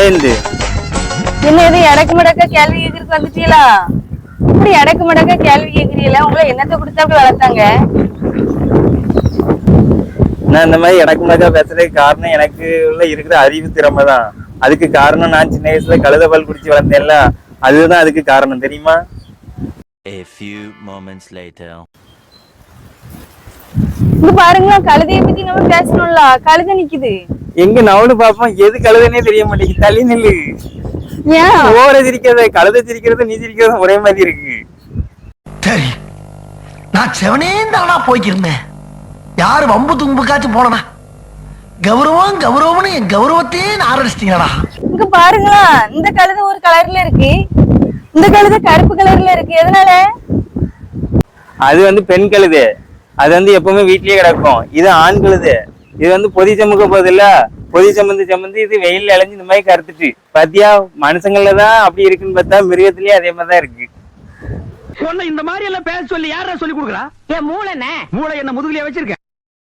ஏந்து என்ன இது எடக்கு மடக்க கேள்வி கேட்கறதுக்கு வந்துட்டீங்களா? இப்படி எடக்கு மடக்க கேள்வி கேட்கறீங்களா உங்களை என்னத்தை கொடுத்து அப்படி வளர்த்தாங்க? நான் இந்த மாதிரி எனக்கு முன்னாக்கா பேசுறதுக்கு காரணம் எனக்கு உள்ள இருக்கிற அறிவு திறமை தான். அதுக்கு காரணம் நான் சின்ன வயசுல கழுத பால் குடிச்சு வளர்ந்தேன்ல அதுதான் அதுக்கு காரணம் தெரியுமா? A few moments later. இங்க பாருங்களா கழுதைய பத்தி நம்ம பேசணும்ல கழுதை நிக்குது. எங்க நவனு பாப்போம்? எது கழுதைனே தெரிய மாட்டேங்குது. தள்ளி நில்லு. ஏன் ஓர சிரிக்கிறத கழுதை சிரிக்கிறது நீ சிரிக்கிறதும் ஒரே மாதிரி இருக்கு. சரி. நான் செவனே தானா போய்க்கிருந்தேன். யாரு வம்பு தும்புக்காச்சும் போனனா கௌரவம் கௌரவம்னு என் கௌரவத்தையே ஆரம்பிச்சிட்டீங்களா இங்க பாருங்களா இந்த கழுதை ஒரு கலர்ல இருக்கு. இந்த கழுதை கருப்பு கலர்ல இருக்கு. எதனால? அது வந்து பெண் கழுது. அது வந்து எப்பவுமே வீட்லயே கிடக்கும். இது ஆண் கழுது. இது வந்து பொதி சமுக்க போகுது இல்ல பொதி சம்மந்து சம்மந்து இது வெயில்ல இளைஞ்சு இந்த மாதிரி கருத்துட்டு. பாத்தியா மனுஷங்கள்ல தான் அப்படி இருக்குன்னு பார்த்தா மிருகத்திலயே அதே மாதிரி தான் இருக்கு. உன்னை இந்த மாதிரி எல்லாம் பேச சொல்லி யாரா சொல்லி கொடுக்குறா? என் மூளைண்ணே. மூளை என்ன முதுகுலயே வச்சிருக்க?